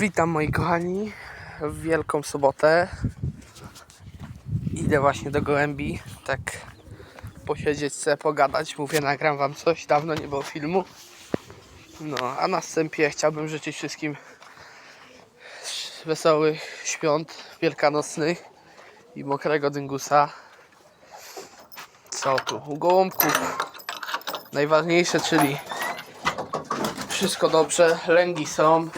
Witam moi kochani w Wielką Sobotę. Idę właśnie do Gołębi, tak posiedzieć sobie, pogadać. Mówię, nagram wam coś, dawno nie było filmu. No, a na wstępie chciałbym życzyć wszystkim wesołych świąt wielkanocnych i mokrego dyngusa. Co tu? U gołąbków najważniejsze, czyli wszystko dobrze, lęgi są,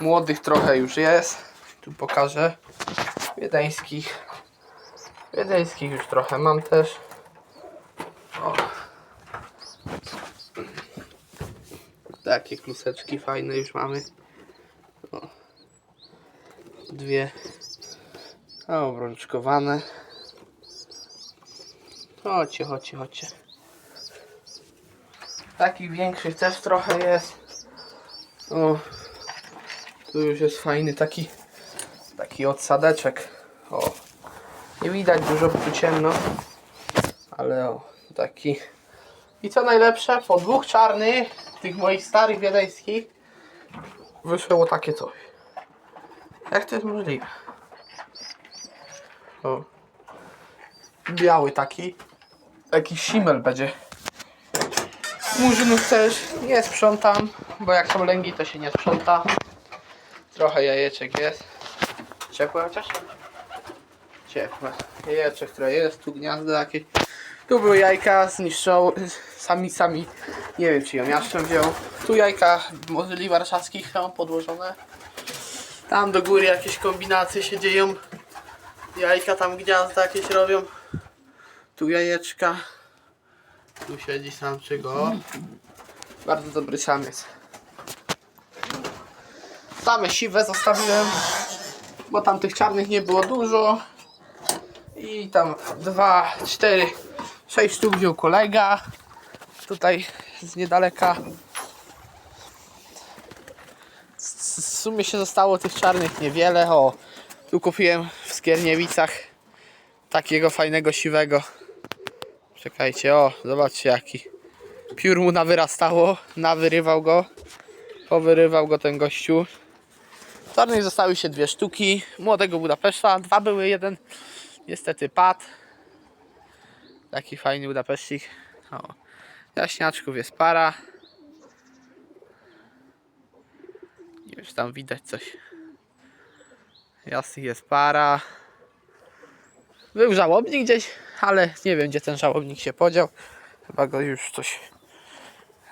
młodych trochę już jest. Tu pokażę. Wiedeńskich. Wiedeńskich już trochę mam też. O. Takie kluseczki fajne już mamy. O. Dwie obrączkowane. Chodźcie, chodźcie, chodźcie. Takich większych też trochę jest. O, tu już jest fajny taki taki odsadeczek. O, nie widać dużo, bo tu ciemno, ale o, taki. I co najlepsze, po dwóch czarnych, tych moich starych wiedeńskich, wyszło takie coś. Jak to jest możliwe? O, biały taki, jakiś simel będzie. Murzynów też nie sprzątam, bo jak są lęgi to się nie sprząta. Trochę jajeczek jest. Ciepłe chociaż? Ciepłe. Jajeczek, które jest, tu gniazdo jakieś. Tu były jajka, zniszczą sami, sami. Nie wiem czy ją miaszczem wziął. Tu jajka mozyli warszawskich są podłożone. Tam do góry jakieś kombinacje się dzieją. Jajka tam gniazda jakieś robią. Tu jajeczka. Tu siedzi samczyk, o. Bardzo dobry samiec. Same siwe zostawiłem, bo tam tych czarnych nie było dużo. I tam dwa, cztery, sześć sztuk wziął kolega. Tutaj z niedaleka. W sumie się zostało tych czarnych niewiele. O, tu kupiłem w Skierniewicach takiego fajnego siwego. Czekajcie, o, zobaczcie jaki. Piór mu nawyrastało, nawyrywał go. Powyrywał go ten gościu. Czarnej zostały się dwie sztuki. Młodego Budapeszta, dwa były, jeden niestety padł. Taki fajny Budapeszcik. O. Jaśniaczków jest para. Nie wiem, czy tam widać coś. Jasnych jest para. Był żałobnik gdzieś, ale nie wiem gdzie ten żałobnik się podział. Chyba go już coś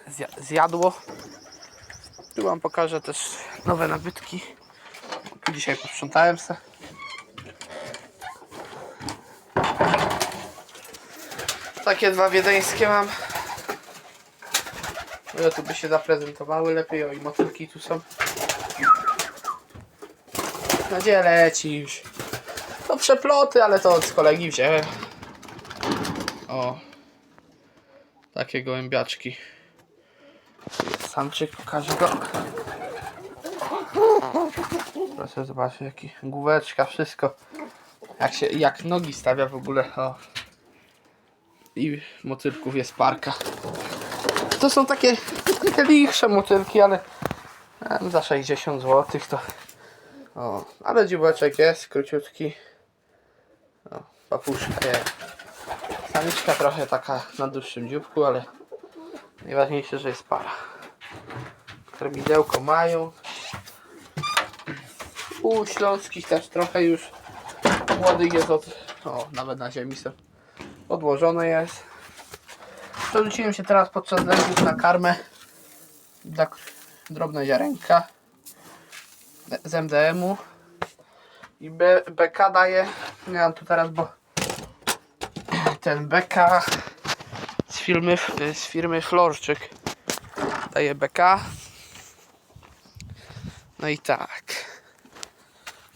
zja- zjadło. Tu wam pokażę też nowe nabytki. Dzisiaj posprzątałem se. Takie dwa wiedeńskie mam. No tu by się zaprezentowały lepiej. O i motylki tu są. No gdzie leci już? To przeploty, ale to od kolegi wziąłem. O. Takie gołębiaczki. Samczyk, pokażę go. Proszę zobaczyć, jaki główeczka, wszystko. Jak się, jak nogi stawia w ogóle. O. I motylków jest parka. To są takie, lichsze motylki, ale za 60 zł to. O, ale dziubeczek jest, króciutki. O, papuszka jest. Samiczka trochę taka na dłuższym dzióbku, ale najważniejsze, że jest para. Karbidełko mają. U śląskich też trochę już młodych jest od... O, nawet na ziemi są. Odłożone jest. Przerzuciłem się teraz podczas lęków na karmę. Tak, drobne ziarenka. Z MDM-u. I B, BK daje. Nie mam tu teraz, bo ten BK z firmy, z firmy Florczyk daje BK. No i tak.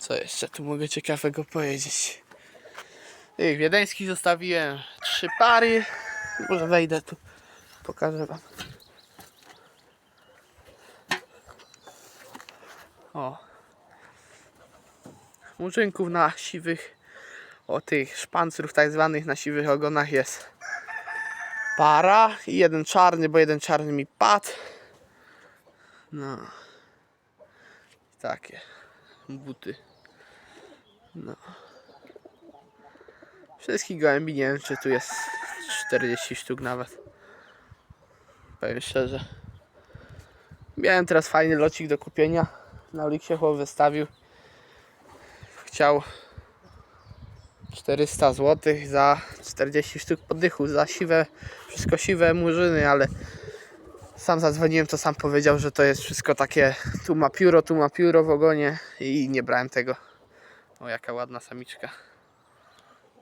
Co jeszcze tu mogę ciekawego powiedzieć? Tych wiedeńskich zostawiłem trzy pary. Może wejdę tu, pokażę wam. O. Murzynków na siwych, o tych szpancrów tak zwanych na siwych ogonach jest para i jeden czarny, bo jeden czarny mi padł. No. Takie buty. No. Wszystkich gołębi nie wiem, czy tu jest 40 sztuk nawet. Powiem szczerze. Miałem teraz fajny locik do kupienia. Na Oliksie chłop wystawił. Chciał 400 zł za 40 sztuk poddychu, za siwe, wszystko siwe murzyny, ale sam zadzwoniłem, to sam powiedział, że to jest wszystko takie, tu ma pióro, tu ma pióro w ogonie i nie brałem tego. O, jaka ładna samiczka.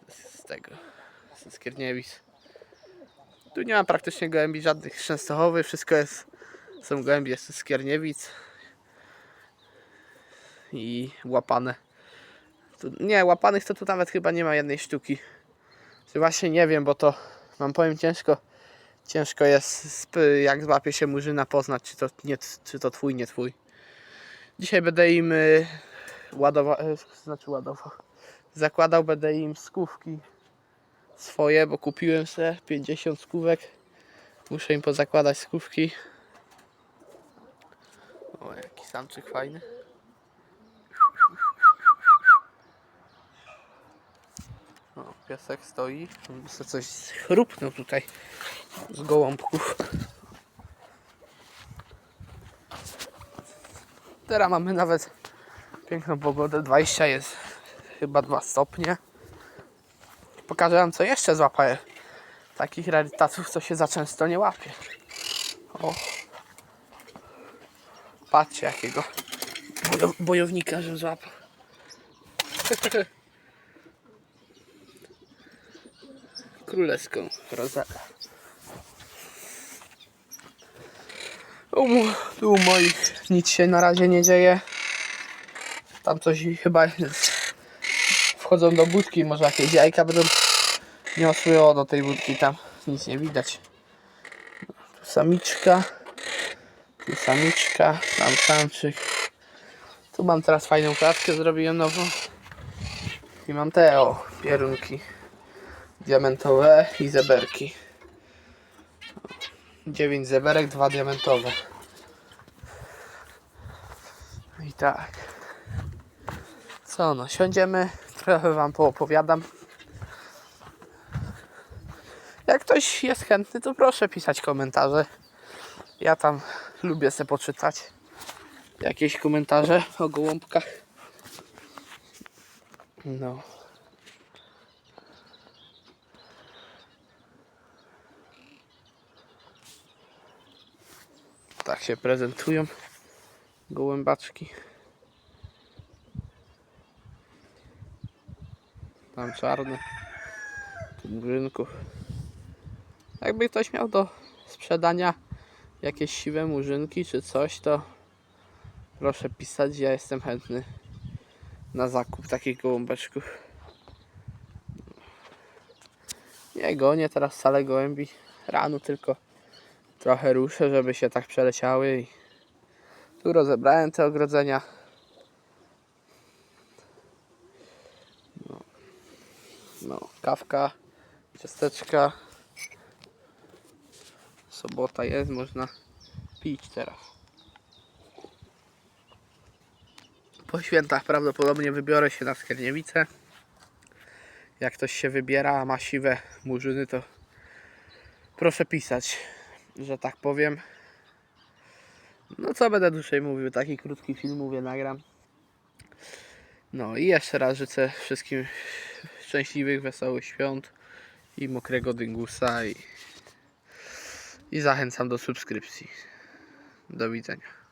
Z tego, z Skierniewic. Tu nie ma praktycznie gołębi żadnych z Częstochowy, wszystko jest, są gołębie z Skierniewic i łapane. Tu, nie, łapanych to tu nawet chyba nie ma jednej sztuki. Czy właśnie nie wiem, bo to wam powiem ciężko. Ciężko jest, jak złapie się murzyna, poznać, czy to, nie, czy to twój, nie twój. Dzisiaj będę im y, ładował, znaczy ładował. Zakładał będę im skówki swoje, bo kupiłem sobie 50 skówek. Muszę im pozakładać skówki. O, jaki samczyk fajny. O, piesek stoi. Muszę coś chrupnął tutaj z gołąbków. Teraz mamy nawet piękną pogodę. 20 jest chyba 2 stopnie. Pokażę wam co jeszcze złapałem. Takich rarytasów, co się za często nie łapie. O. Patrzcie jakiego bojo bojownika, że złapał. Królewską mo- tu u moich nic się na razie nie dzieje. Tam coś chyba. Wchodzą do budki, może jakieś jajka będą niosły. O, do tej budki tam nic nie widać. Tu samiczka. Tu samiczka. Tam samczyk. Tu mam teraz fajną klatkę, zrobiłem nową. I mam te o, pierunki diamentowe i zeberki. 9 zeberek, 2 diamentowe. I tak. Co no, siądziemy, trochę wam poopowiadam. Jak ktoś jest chętny, to proszę pisać komentarze. Ja tam lubię sobie poczytać jakieś komentarze o gołąbkach. No. Tak się prezentują gołębaczki. Tam czarne. Tu murzynków. Jakby ktoś miał do sprzedania jakieś siwe murzynki czy coś, to proszę pisać. Ja jestem chętny na zakup takich gołąbeczków. Nie gonię teraz wcale gołębi. Rano tylko trochę ruszę, żeby się tak przeleciały i tu rozebrałem te ogrodzenia. No, no kawka, ciasteczka. Sobota jest, można pić teraz. Po świętach prawdopodobnie wybiorę się na Skierniewice. Jak ktoś się wybiera, a ma siwe murzyny, to proszę pisać, że tak powiem. No co będę dłużej mówił, taki krótki film mówię, nagram. No i jeszcze raz życzę wszystkim szczęśliwych, wesołych świąt i mokrego dyngusa i, i zachęcam do subskrypcji. Do widzenia.